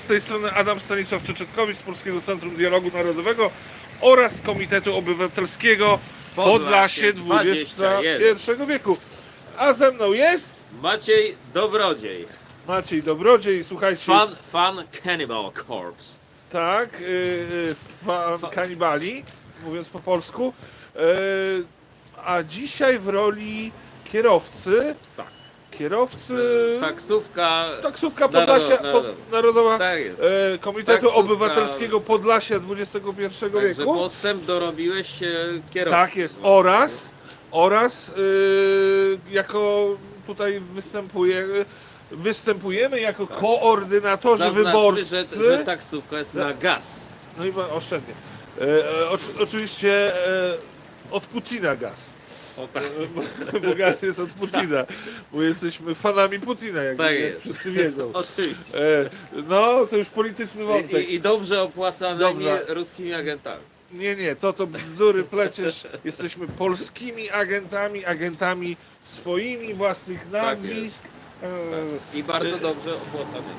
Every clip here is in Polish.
z tej strony Adam Stanisław Czeczetkowicz z Polskiego Centrum Dialogu Narodowego oraz Komitetu Obywatelskiego Podlasie Podlasie XXI wieku. A ze mną jest Maciej Dobrodziej. Maciej Dobrodziej, słuchajcie, Fan, fan Cannibal Corpse. tak, yy, fan Fa- kanibali, mówiąc po polsku, yy, a dzisiaj w roli kierowcy, Tak. Kierowcy, Taksówka. taksówka Podlasia, naro- pod, Narodowa Tak jest. e, Komitetu Taksówka. Obywatelskiego Podlasia XXI Także wieku. postęp dorobiłeś się kierowcy. Tak jest. Oraz, oraz y, jako tutaj występuje, występujemy jako koordynatorzy Zaznaczmy, wyborcy. że, że taksówka jest na gaz. No i oszczędnie. E, e, oczy- oczywiście e, od Putina gaz. O, tak. Bo- Bo gaz jest od Putina. Bo jesteśmy fanami Putina, jak Tak jest. wszyscy wiedzą. Oczywiście. E, no, to już polityczny I, wątek. i, I dobrze opłacanymi Dobra. ruskimi agentami. Nie, nie, to to bzdury pleciesz. Jesteśmy polskimi agentami, agentami swoimi własnych nazwisk. E, I bardzo dobrze opłacanymi.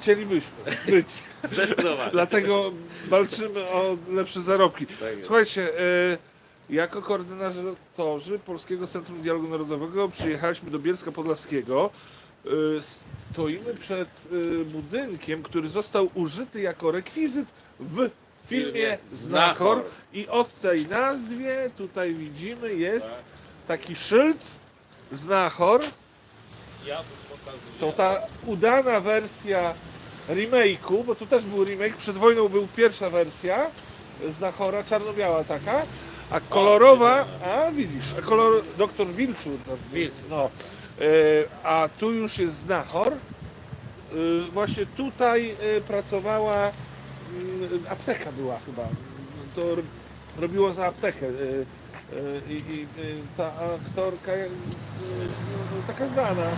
Chcielibyśmy być. Zdecydowanie. Dlatego walczymy o lepsze zarobki. Tak jest. Słuchajcie, e, jako koordynatorzy Polskiego Centrum Dialogu Narodowego przyjechaliśmy do Bielska Podlaskiego. E, stoimy przed e, budynkiem, który został użyty jako rekwizyt w filmie Znachor. I od tej nazwie tutaj widzimy jest taki szyld Znachor. To ta udana wersja remake'u, bo tu też był remake, przed wojną był pierwsza wersja Znachora, czarno-biała taka, a kolorowa, a widzisz, a kolor, doktor Wilczur, no, e, a tu już jest Znachor, E, właśnie tutaj e, pracowała, mm, apteka była chyba, to r- robiło za aptekę. E, e, i, i e, ta aktorka e, no, taka znana.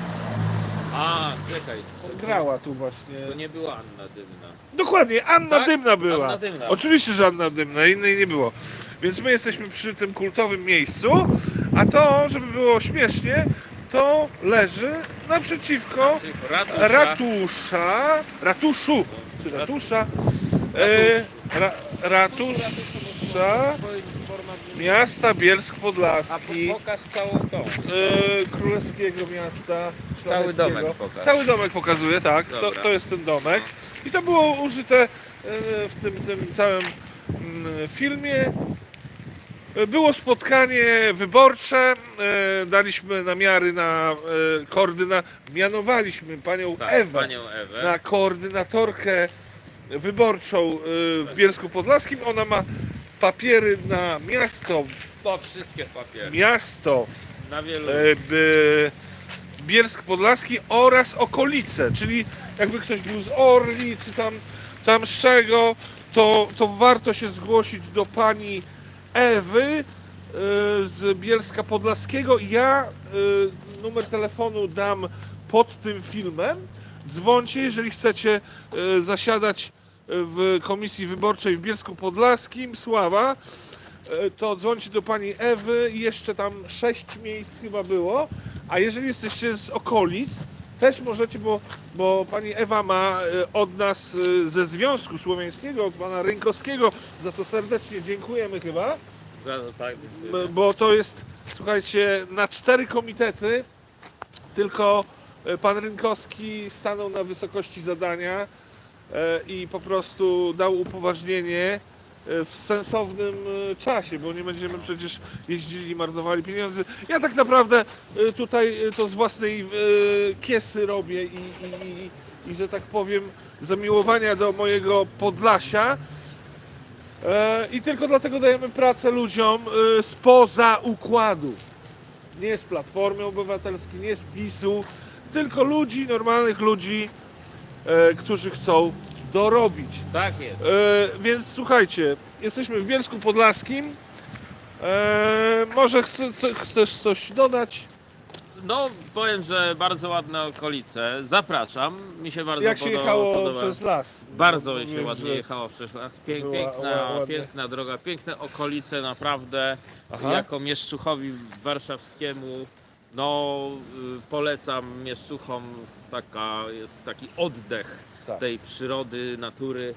A, czekaj. Grała tu właśnie. To nie była Anna Dymna. Dokładnie, Anna Tak? Dymna była. Anna Dymna. Oczywiście, że Anna Dymna, innej nie było. Więc my jesteśmy przy tym kultowym miejscu, a to, żeby było śmiesznie, to leży naprzeciwko Ratusza. ratusza, ratuszu, czy ratusza, e, ra, ratusza miasta A Bielsk-Podlaski. po- pokaż całą tą. e, królewskiego miasta Cały szlacheckiego. domek pokaż. Cały domek pokazuje, tak. To, Dobra. to jest ten domek. I to było użyte e, w tym, tym całym mm, filmie. E, Było spotkanie wyborcze, e, daliśmy namiary na e, koordyna, mianowaliśmy panią Tak, Ewę panią Ewę. na koordynatorkę wyborczą e, w Bielsku Podlaskim. Ona ma papiery na miasto, Po wszystkie papiery. miasto Na wielu. e, b- Bielsk Podlaski oraz okolice, czyli jakby ktoś był z Orli czy tam, tam z czego, to, to warto się zgłosić do pani Ewy e, z Bielska Podlaskiego. Ja e, numer telefonu dam pod tym filmem. Dzwońcie, jeżeli chcecie zasiadać w komisji wyborczej w Bielsku Podlaskim. Sława e, to dzwońcie do pani Ewy i jeszcze tam sześć miejsc chyba było. A jeżeli jesteście z okolic, też możecie, bo, bo pani Ewa ma e, od nas e, ze Związku Słowiańskiego, od pana Rynkowskiego, za co serdecznie dziękujemy chyba, Za, tak, bo to jest, słuchajcie, na cztery komitety, tylko pan Rynkowski stanął na wysokości zadania i po prostu dał upoważnienie e, w sensownym e, czasie, bo nie będziemy przecież jeździli i marnowali pieniędzy. Ja tak naprawdę e, tutaj e, to z własnej e, kiesy robię i, i, i, i że tak powiem zamiłowania do mojego Podlasia. E, I tylko dlatego dajemy pracę ludziom e, spoza układu. Nie z Platformy Obywatelskiej, nie z PiSu, tylko ludzi, normalnych ludzi, e, którzy chcą dorobić. tak jest. E, więc słuchajcie, jesteśmy w Bielsku Podlaskim. E, może chce, chcesz coś dodać? No, powiem, że bardzo ładne okolice. Zapraszam. Mi się bardzo Jak się podo- jechało podoba. przez las? Bardzo Bo się ładnie że- jechało przez las. Pię, była piękna, ładnie. piękna droga, piękne okolice naprawdę. Aha. Jako mieszczuchowi warszawskiemu No, y, polecam mieszczuchom, taka, jest taki oddech Tak. tej przyrody, natury.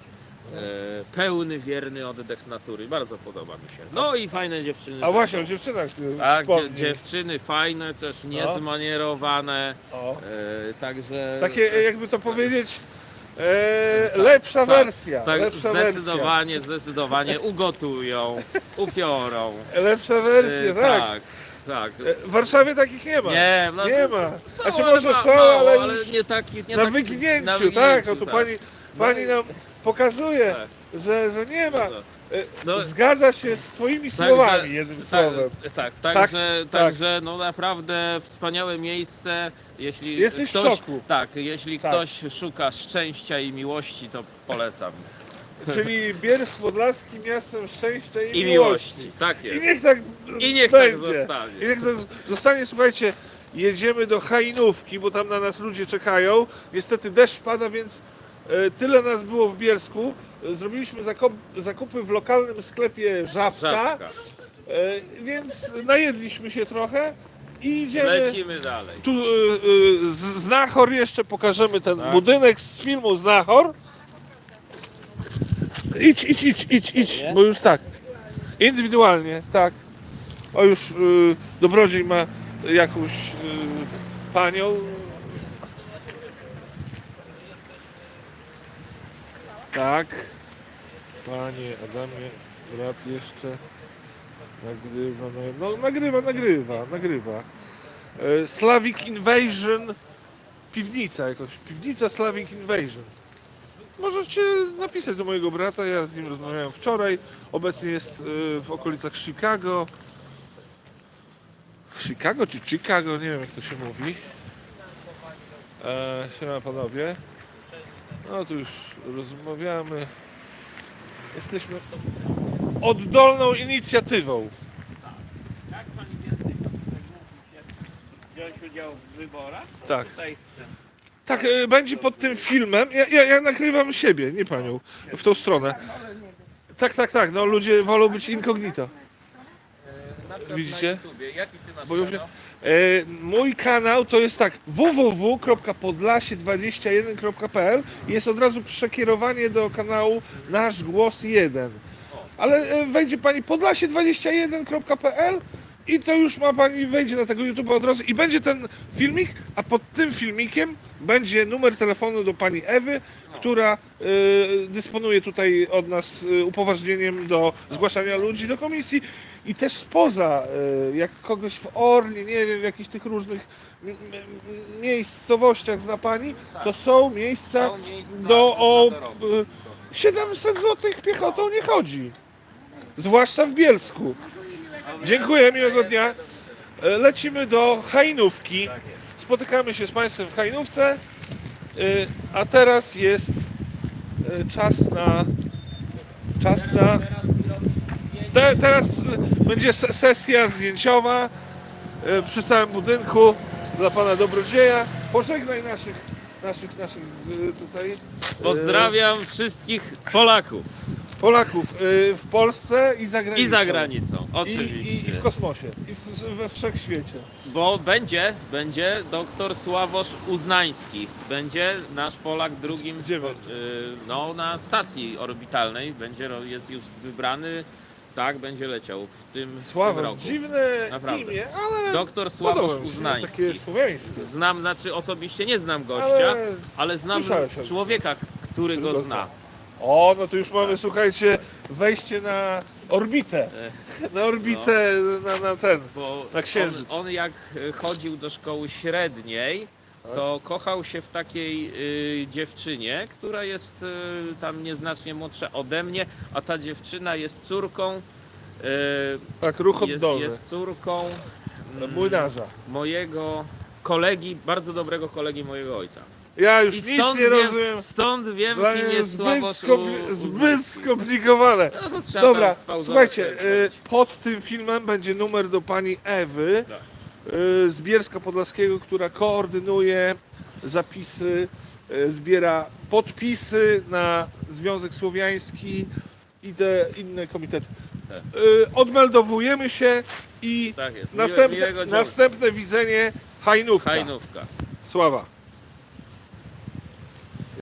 E, pełny, wierny oddech natury. Bardzo podoba mi się. No i fajne dziewczyny. A właśnie, o dziewczynach y, Tak, wspomnij. dziewczyny fajne, też niezmanierowane. O. E, także. Takie, e, jakby to powiedzieć, e, lepsza tak, wersja. Tak, lepsza zdecydowanie, zdecydowanie ugotują, upiorą. wersja. Lepsza wersja, E, tak. tak, tak. E, W Warszawie takich nie ma. Nie, no, nie ma. Są, Znaczy może ma- są, mało, ale ale już nie taki, nie na, taki, wyginięciu, na tak, wyginięciu, o tu tak. pani, pani nam pokazuje, Tak. że, że nie ma. No. E, No. Zgadza się z twoimi słowami, jednym słowem. Tak, Tak, także, tak. także no naprawdę wspaniałe miejsce. Jeśli Jesteś w ktoś, szoku. Tak, jeśli Tak. ktoś szuka szczęścia i miłości, to polecam. Czyli Bielsk Podlaski miastem szczęścia i, I miłości. tak I jest. niech tak I niech tak będzie. zostanie. I niech tak zostanie. Słuchajcie, jedziemy do Hajnówki, bo tam na nas ludzie czekają. Niestety deszcz pada, więc e, tyle nas było w Bielsku. E, Zrobiliśmy zakop, zakupy w lokalnym sklepie Żabka, Żabka. E, więc najedliśmy się trochę i idziemy. Lecimy dalej. Tu y, y, z Znachor jeszcze pokażemy ten Tak. budynek z filmu Znachor. Idź, idź, idź, idź, idź, bo już tak. Indywidualnie, tak. O już y, dobrodziej ma jakąś y, panią. Tak. Panie Adamie, brat jeszcze nagrywa, no, no nagrywa, nagrywa, nagrywa. E, Slavic Invasion piwnica jakoś, piwnica Slavic Invasion. Możecie napisać do mojego brata, ja z nim rozmawiałem wczoraj. Obecnie jest e, w okolicach Chicago. Chicago czy Chicago, nie wiem jak to się mówi. E, siema panowie. No tu już rozmawiamy. Jesteśmy oddolną inicjatywą. Jak pani więcej wziąć udział w wyborach? Tak. Tutaj Tak, e, będzie pod tym filmem. Ja, ja, ja nagrywam siebie, nie panią, w tą stronę. Tak, tak, tak, no ludzie wolą być incognito. Widzicie? Jaki ty e, mój kanał to jest tak www.podlasie21.pl i jest od razu przekierowanie do kanału Nasz Głos 1. Ale e, wejdzie pani podlasie21.pl i to już ma pani, wejdzie na tego YouTube'a od razu i będzie ten filmik, a pod tym filmikiem będzie numer telefonu do pani Ewy, która e, dysponuje tutaj od nas e, upoważnieniem do zgłaszania ludzi do komisji i też spoza, e, jak kogoś w Orli, nie wiem, w jakichś tych różnych mi- mi- miejscowościach zna pani, to są miejsca Są miejsca do o na dorogu. e, 700 zł piechotą nie chodzi. Zwłaszcza w Bielsku. Dziękuję, miłego dnia. E, Lecimy do Hajnówki. Spotykamy się z Państwem w Hajnówce. E, A teraz jest e, czas na. Czas na. Te, teraz będzie se- sesja zdjęciowa przy całym budynku dla Pana Dobrodzieja. Pożegnaj naszych, naszych, naszych tutaj. Pozdrawiam wszystkich Polaków Polaków e, w Polsce i za granicą. i za granicą, I, oczywiście. i, I w kosmosie, i w, we wszechświecie. Bo będzie, będzie doktor Sławosz Uznański. Będzie nasz Polak drugim, Gdzie będzie? y, no na stacji orbitalnej. Będzie, ro- jest już wybrany, tak, będzie leciał w tym, w tym Sława, roku. dziwne Naprawdę. imię, ale Doktor podoba Sławosz mi się, Uznański. Takie słowiańskie. Znam, znaczy osobiście nie znam gościa, Ale ale, znam słyszałeś o nim. człowieka, który go zna. O, no to już mamy, słuchajcie, wejście na orbitę. Na orbitę, na, na ten. Bo Na księżyc. On, on jak chodził do szkoły średniej, to kochał się w takiej y, dziewczynie, która jest y, tam nieznacznie młodsza ode mnie, a ta dziewczyna jest córką. y, Tak, ruch jest, oddolny. jest córką mm, Młynarza. mojego kolegi, bardzo dobrego kolegi mojego ojca. Ja już I nic stąd nie wiem, rozumiem. stąd wiem, Dla kim mnie jest zbyt, skompli- U- zbyt skomplikowane. No to trzeba Dobra, tam spauzować słuchajcie, y, pod tym filmem będzie numer do pani Ewy Tak. y, z Bielska Podlaskiego, która koordynuje zapisy, y, zbiera podpisy na Związek Słowiański i te inne komitety. y, odmeldowujemy się i Tak jest. Miłe- następne, miłego następne widzenie Hajnówka. Hajnówka. Sława.